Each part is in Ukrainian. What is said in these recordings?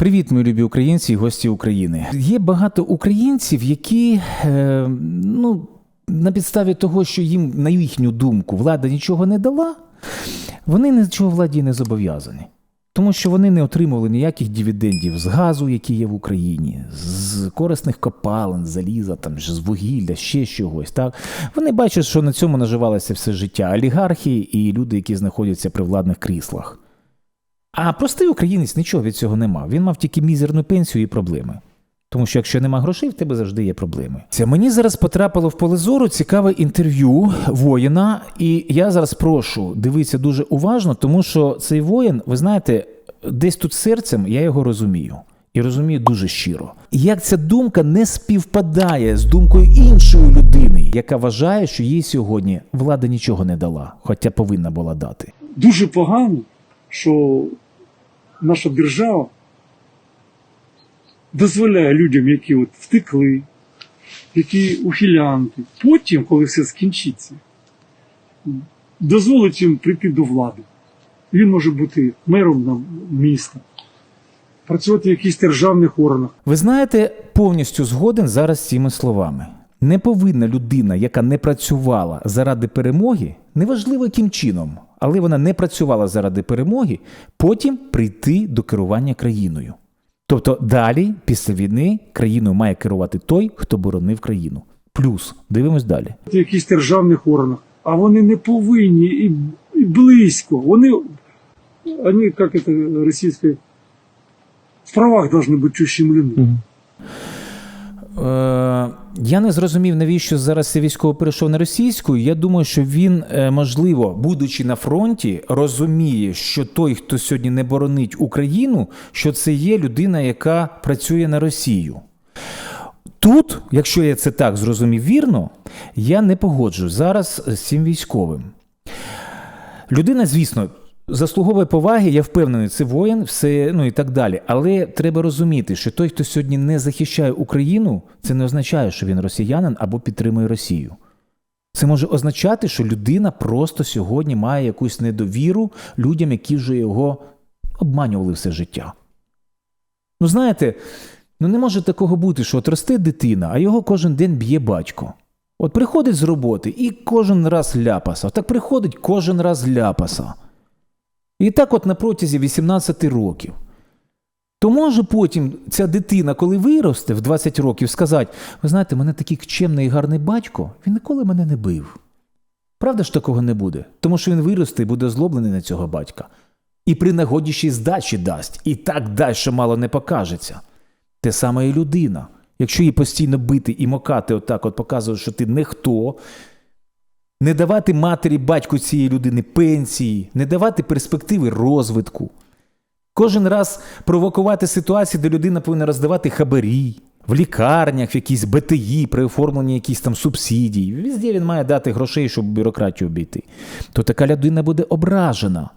Привіт, мої любі українці і гості України. Є багато українців, які е, ну, на підставі того, що їм, на їхню думку, влада нічого не дала, вони нічого владі не зобов'язані. Тому що вони не отримували ніяких дивідендів з газу, який є в Україні, з корисних копалин, заліза, там, з вугілля, ще чогось. Так? Вони бачать, що на цьому наживалося все життя олігархи і люди, які знаходяться при владних кріслах. А простий українець нічого від цього не мав. Він мав тільки мізерну пенсію і проблеми. Тому що якщо нема грошей, в тебе завжди є проблеми. Це мені зараз потрапило в поле зору цікаве інтерв'ю воїна, і я зараз прошу дивитися дуже уважно, тому що цей воїн, ви знаєте, десь тут серцем я його розумію. І розумію дуже щиро. І Як ця думка не співпадає з думкою іншої людини, яка вважає, що їй сьогодні влада нічого не дала, хоча повинна була дати. дуже погано, що наша держава дозволяє людям, які от втекли, які ухилянти, потім, коли все скінчиться, дозволить їм прийти до влади. Він може бути мером міста, працювати в якихось державних органах. Ви знаєте, повністю згоден зараз цими словами. Не повинна людина, яка не працювала заради перемоги, неважливо яким чином, але вона не працювала заради перемоги, потім прийти до керування країною. Тобто далі, після війни, країною має керувати той, хто боронив країну. Плюс дивимось далі. в якихось державних органах, а вони не повинні і, і близько. Вони, вони, як це російською, в правах должны бути чущим людьми. Е, я не зрозумів, навіщо зараз цей військовий перейшов на російську. Я думаю, що він, е, можливо, будучи на фронті, розуміє, що той, хто сьогодні не боронить Україну, що це є людина, яка працює на Росію. Тут, якщо я це так зрозумів вірно, я не погоджуюсь зараз з цим військовим. Людина, звісно, заслуговує поваги, я впевнений, це воїн, все ну і так далі. Але треба розуміти, що той, хто сьогодні не захищає Україну, це не означає, що він росіянин або підтримує Росію. Це може означати, що людина просто сьогодні має якусь недовіру людям, які вже його обманювали все життя. Ну, знаєте, ну не може такого бути, що от росте дитина, а його кожен день б'є батько. От приходить з роботи і кожен раз ляпаса. Так приходить кожен раз ляпаса. І так, от на протязі 18 років. То може потім ця дитина, коли виросте в 20 років, сказати: ви знаєте, мене такий чемний і гарний батько, він ніколи мене не бив. Правда ж такого не буде? Тому що він виросте і буде озлоблений на цього батька. І при нагоді ще й здачі дасть, і так дасть, що мало не покажеться. Те саме і людина. Якщо її постійно бити і мокати, отак, от показує, що ти не хто, не давати матері батьку цієї людини пенсії, не давати перспективи розвитку. Кожен раз провокувати ситуації, де людина повинна роздавати хабарі в лікарнях, в якійсь БТІ, при оформленні якісь там субсидій. Везде він має дати грошей, щоб бюрократію обійти. То така людина буде ображена.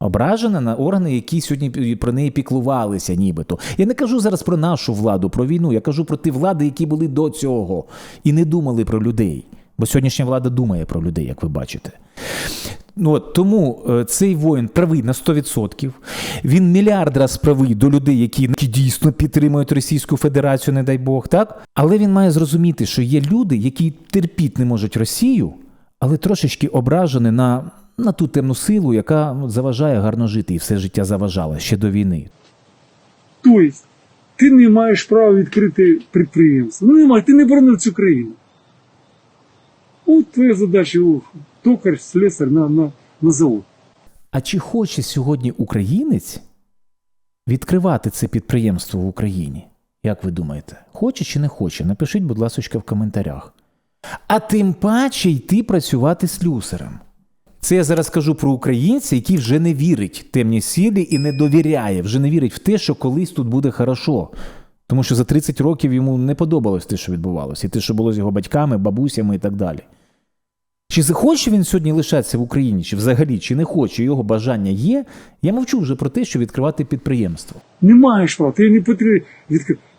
Ображена на органи, які сьогодні про неї піклувалися, нібито. Я не кажу зараз про нашу владу, про війну. Я кажу про ті влади, які були до цього і не думали про людей. Бо сьогоднішня влада думає про людей, як ви бачите. Ну, от, тому е, цей воїн правий на 100%. Він мільярд раз правий до людей, які, дійсно підтримують Російську Федерацію, не дай Бог, так? Але він має зрозуміти, що є люди, які терпіти не можуть Росію, але трошечки ображені на, на ту темну силу, яка заважає гарно жити і все життя заважала ще до війни. Тобто, ти не маєш права відкрити підприємство. Ну, немає, ти не боронив цю країну. От твоя задача, токар, слесар на, на, на завод. А чи хоче сьогодні українець відкривати це підприємство в Україні? Як ви думаєте, хоче чи не хоче? Напишіть, будь ласка, в коментарях. А тим паче йти працювати слюсарем. Це я зараз кажу про українця, який вже не вірить темній силі і не довіряє, вже не вірить в те, що колись тут буде хорошо. Тому що за 30 років йому не подобалось те, що відбувалося, і те, що було з його батьками, бабусями і так далі. Чи захоче він сьогодні лишатися в Україні, чи взагалі, чи не хоче, його бажання є, я мовчу вже про те, що відкривати підприємство. Не маєш права, ти не потрібно.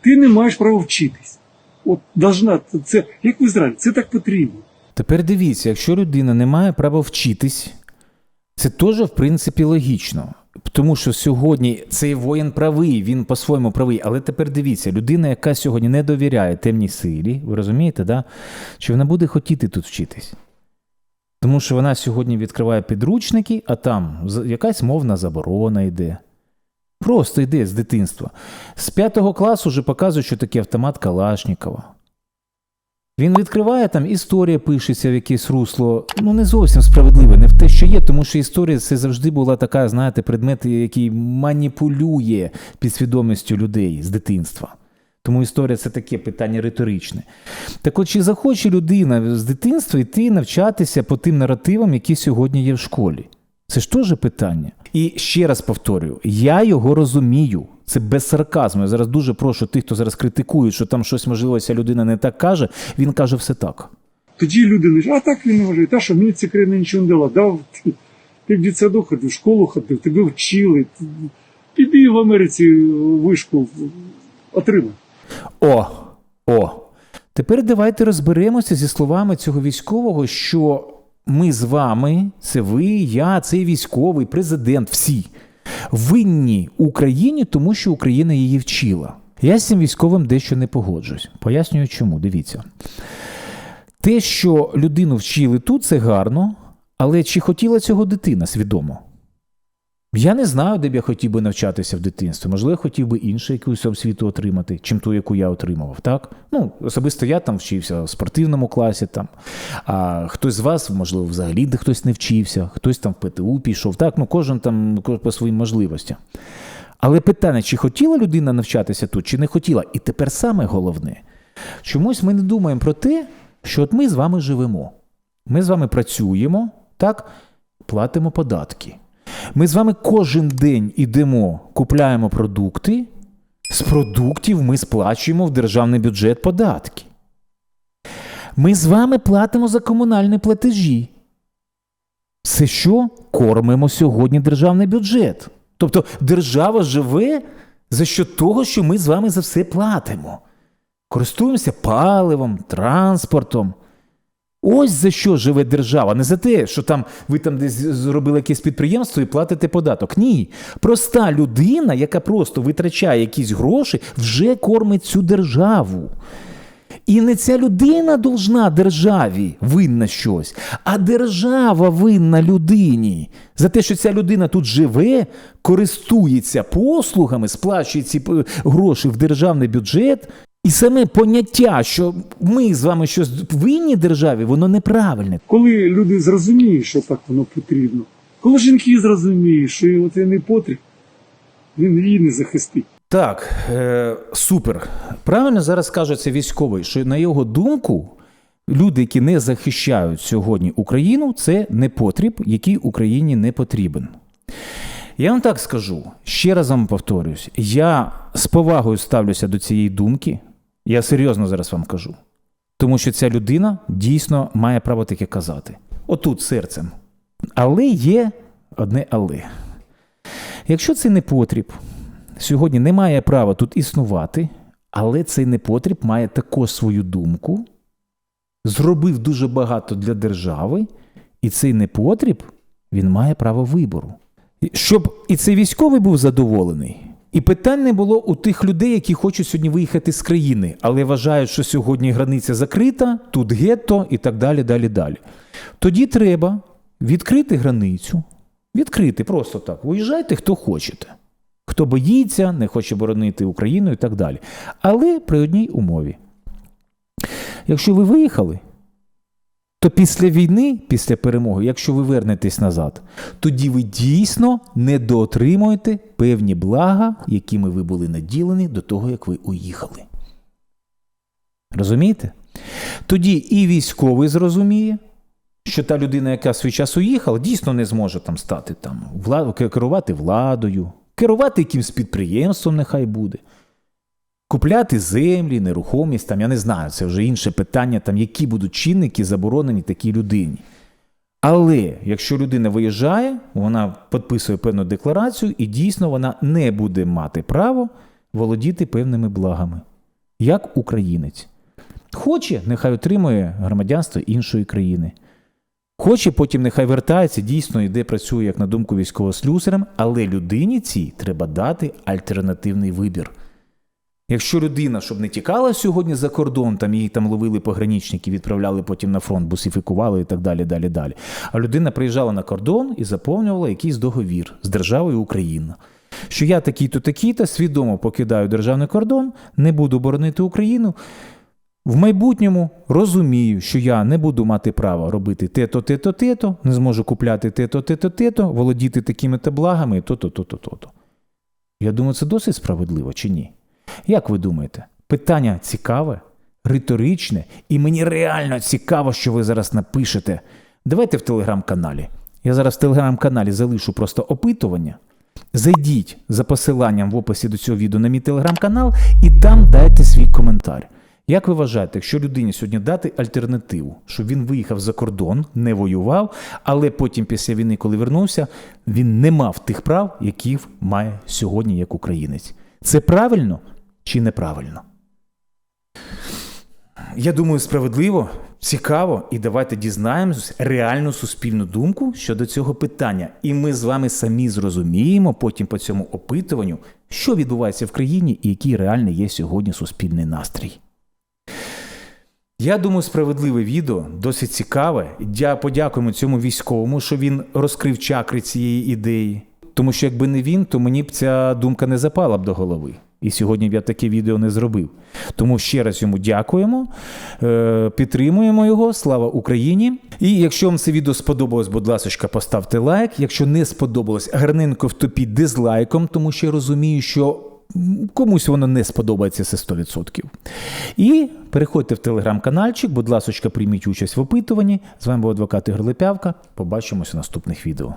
Ти не маєш права вчитись. От должна, це, як в Ізраїлі, це так потрібно. Тепер дивіться, якщо людина не має права вчитись, це теж, в принципі, логічно. Тому що сьогодні цей воїн правий, він по-своєму правий. Але тепер дивіться, людина, яка сьогодні не довіряє темній силі, ви розумієте, да? чи вона буде хотіти тут вчитись? Тому що вона сьогодні відкриває підручники, а там якась мовна заборона йде. Просто йде з дитинства. З п'ятого класу вже показують, що таке автомат Калашнікова. Він відкриває там, історія пишеться в якесь русло, ну не зовсім справедливе, не в те, що є, тому що історія це завжди була така, знаєте, предмет, який маніпулює підсвідомістю людей з дитинства. Тому історія це таке питання риторичне. Так от, чи захоче людина з дитинства йти навчатися по тим наративам, які сьогодні є в школі? Це ж теж питання. І ще раз повторюю: я його розумію. Це без сарказму. Я зараз дуже прошу тих, хто зараз критикує, що там щось можливо ця людина не так каже. Він каже все так. Тоді люди не а так він може. Та що мені ця країна нічого не дала. Дав ти, ти в дитсадок ходив, в школу ходив, тебе вчили. Піди в Америці вишку отримай. О, о. Тепер давайте розберемося зі словами цього військового, що ми з вами, це ви, я, цей військовий, президент, всі винні Україні, тому що Україна її вчила. Я з цим військовим дещо не погоджусь. Пояснюю, чому. Дивіться. Те, що людину вчили тут, це гарно, але чи хотіла цього дитина свідомо? Я не знаю, де б я хотів би навчатися в дитинстві. Можливо, хотів би іншу якусь освіту отримати, чим ту, яку я отримував. Так? Ну, особисто я там вчився в спортивному класі, там. а хтось з вас, можливо, взагалі де хтось не вчився, хтось там в ПТУ пішов. Так, ну кожен там по своїм можливостям. Але питання, чи хотіла людина навчатися тут, чи не хотіла? І тепер саме головне, чомусь ми не думаємо про те, що от ми з вами живемо. Ми з вами працюємо, так, платимо податки. Ми з вами кожен день ідемо, купляємо продукти. З продуктів ми сплачуємо в державний бюджет податки. Ми з вами платимо за комунальні платежі. Це що? Кормимо сьогодні державний бюджет. Тобто держава живе за що того, що ми з вами за все платимо. Користуємося паливом, транспортом. Ось за що живе держава. Не за те, що там ви там десь зробили якесь підприємство і платите податок. Ні. Проста людина, яка просто витрачає якісь гроші, вже кормить цю державу. І не ця людина должна державі винна щось, а держава винна людині за те, що ця людина тут живе, користується послугами, сплачує ці гроші в державний бюджет. І саме поняття, що ми з вами щось винні державі, воно неправильне. Коли люди зрозуміють, що так воно потрібно, коли жінки зрозуміють, що його це не потрібно, він її не захистить. Так, е, супер. Правильно зараз каже це військовий, що на його думку, люди, які не захищають сьогодні Україну, це не потріб, який Україні не потрібен. Я вам так скажу, ще раз вам повторюсь, я з повагою ставлюся до цієї думки. Я серйозно зараз вам кажу. Тому що ця людина дійсно має право таке казати. Отут серцем. Але є одне але. Якщо це не потріб, сьогодні не має права тут існувати, але цей непотріб має також свою думку, зробив дуже багато для держави, і цей непотріб він має право вибору. Щоб і цей військовий був задоволений. І питань не було у тих людей, які хочуть сьогодні виїхати з країни, але вважають, що сьогодні границя закрита, тут гетто і так далі, далі, далі. Тоді треба відкрити границю, відкрити просто так. Виїжджайте, хто хочете. Хто боїться, не хоче боронити Україну і так далі. Але при одній умові. Якщо ви виїхали, то після війни, після перемоги, якщо ви вернетесь назад, тоді ви дійсно недоотримуєте певні блага, якими ви були наділені до того, як ви уїхали. Розумієте? Тоді і військовий зрозуміє, що та людина, яка свій час уїхала, дійсно не зможе там стати там, владу, керувати владою, керувати якимсь підприємством, нехай буде. Купляти землі, нерухомість, там, я не знаю, це вже інше питання, там, які будуть чинники заборонені такій людині. Але якщо людина виїжджає, вона підписує певну декларацію, і дійсно вона не буде мати право володіти певними благами, як українець. Хоче, нехай отримує громадянство іншої країни. Хоче, потім нехай вертається, дійсно йде, працює, як на думку військовослюсарем, але людині цій треба дати альтернативний вибір. Якщо людина, щоб не тікала сьогодні за кордон, там її там ловили пограничники, відправляли потім на фронт, бусифікували і так далі, далі, далі. А людина приїжджала на кордон і заповнювала якийсь договір з державою Україна. Що я такий-то, такий-то свідомо покидаю державний кордон, не буду боронити Україну. В майбутньому розумію, що я не буду мати права робити те-то, те-то, те-то, не зможу купляти те-то, те-то, те-то, володіти такими-то благами, то-то, то-то, то-то. Я думаю, це досить справедливо чи ні? Як ви думаєте? Питання цікаве, риторичне, і мені реально цікаво, що ви зараз напишете. Давайте в телеграм-каналі. Я зараз в телеграм-каналі залишу просто опитування. Зайдіть за посиланням в описі до цього відео на мій телеграм-канал і там дайте свій коментар. Як ви вважаєте, якщо людині сьогодні дати альтернативу, щоб він виїхав за кордон, не воював, але потім після війни, коли вернувся, він не мав тих прав, які має сьогодні як українець? Це правильно чи неправильно? Я думаю, справедливо, цікаво, і давайте дізнаємось реальну суспільну думку щодо цього питання. І ми з вами самі зрозуміємо потім по цьому опитуванню, що відбувається в країні і який реальний є сьогодні суспільний настрій. Я думаю, справедливе відео, досить цікаве. Я подякуємо цьому військовому, що він розкрив чакри цієї ідеї. Тому що якби не він, то мені б ця думка не запала б до голови. І сьогодні б я таке відео не зробив. Тому ще раз йому дякуємо, е, підтримуємо його. Слава Україні! І якщо вам це відео сподобалось, будь ласка, поставте лайк. Якщо не сподобалось, гарненько втопіть дизлайком, тому що я розумію, що комусь воно не сподобається це 100%. І переходьте в телеграм-канальчик, будь ласка, прийміть участь в опитуванні. З вами був адвокат Ігор Лепявка. Побачимося в наступних відео.